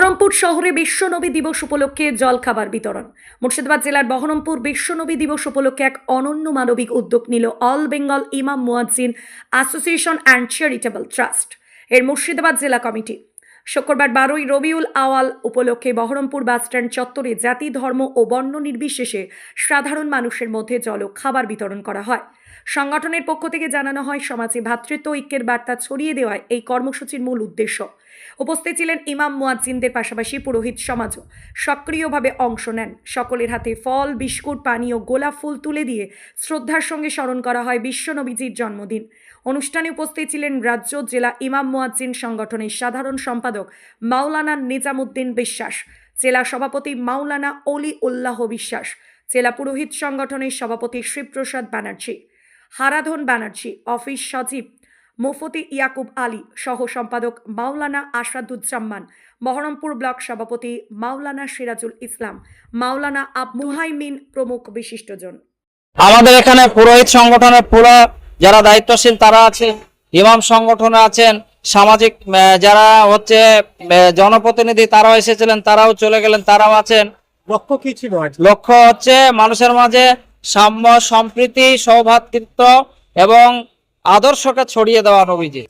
বহরমপুর শহরে বিশ্বনবী দিবস উপলক্ষে জলখাবার বিতরণ। মুর্শিদাবাদ জেলার বহরমপুর বিশ্বনবী দিবস উপলক্ষে এক অনন্য মানবিক উদ্যোগ নিল অল বেঙ্গল ইমাম মুয়াজ্জিন অ্যাসোসিয়েশন অ্যান্ড চ্যারিটেবল ট্রাস্ট। এর মুর্শিদাবাদ জেলা কমিটি শুক্রবার বারোই রবিউল আওয়াল উপলক্ষে বহরমপুর বাসস্ট্যান্ড চত্বরে জাতি, ধর্ম ও বর্ণ নির্বিশেষে সাধারণ মানুষের মধ্যে জল খাবার বিতরণ করা হয়। সংগঠনের পক্ষ থেকে জানানো হয়, সমাজে ভ্রাতৃত্ব ঐক্যের বার্তা ছড়িয়ে দেওয়ায় এই কর্মসূচির মূল উদ্দেশ্য। উপস্থিত ছিলেন ইমাম মুয়াজ্জিনদের পাশাপাশি পুরোহিত সমাজও। সক্রিয়ভাবে অংশ নেন। সকলের হাতে ফল, বিস্কুট, পানি ও গোলাপ ফুল তুলে দিয়ে শ্রদ্ধার সঙ্গে স্মরণ করা হয় বিশ্বনবীজির জন্মদিন। অনুষ্ঠানে উপস্থিত ছিলেন রাজ্য জেলা ইমাম মুয়াজ্জিন সংগঠনের সাধারণ সম্পাদক মাওলানা নিজামুদ্দিন বিশ্বাস, জেলা সভাপতি মাওলানা অলি উল্লাহ বিশ্বাস, জেলা পুরোহিত সংগঠনের সভাপতি শিবপ্রসাদ ব্যানার্জি, হারাধন ব্যানার্জি, অফিস সচিব মুফতি ইয়াকুব আলী, সহ সম্পাদক মাওলানা আসাদুজ্জামান বহরমপুর ব্লক সভাপতি মাওলানা সিরাজুল ইসলাম, মাওলানা আব মুহাইমিন প্রমুখ বিশিষ্টজন। আমাদের এখানে পুরোহিত সংগঠনের পুরো যারা দায়িত্বশীল তারা আছে ইমাম সংগঠনে আছেন সামাজিক যারা হচ্ছে জনপ্রতিনিধি তারাও এসেছিলেন তারাও চলে গেলেন তারাও আছেন। লক্ষ্য কি ছিল লক্ষ্য হচ্ছে মানুষের মাঝে সাম্য সম্প্রীতি সৌভাতৃত্ব এবং আদর্শকে ছড়িয়ে দেওয়া নবীজি।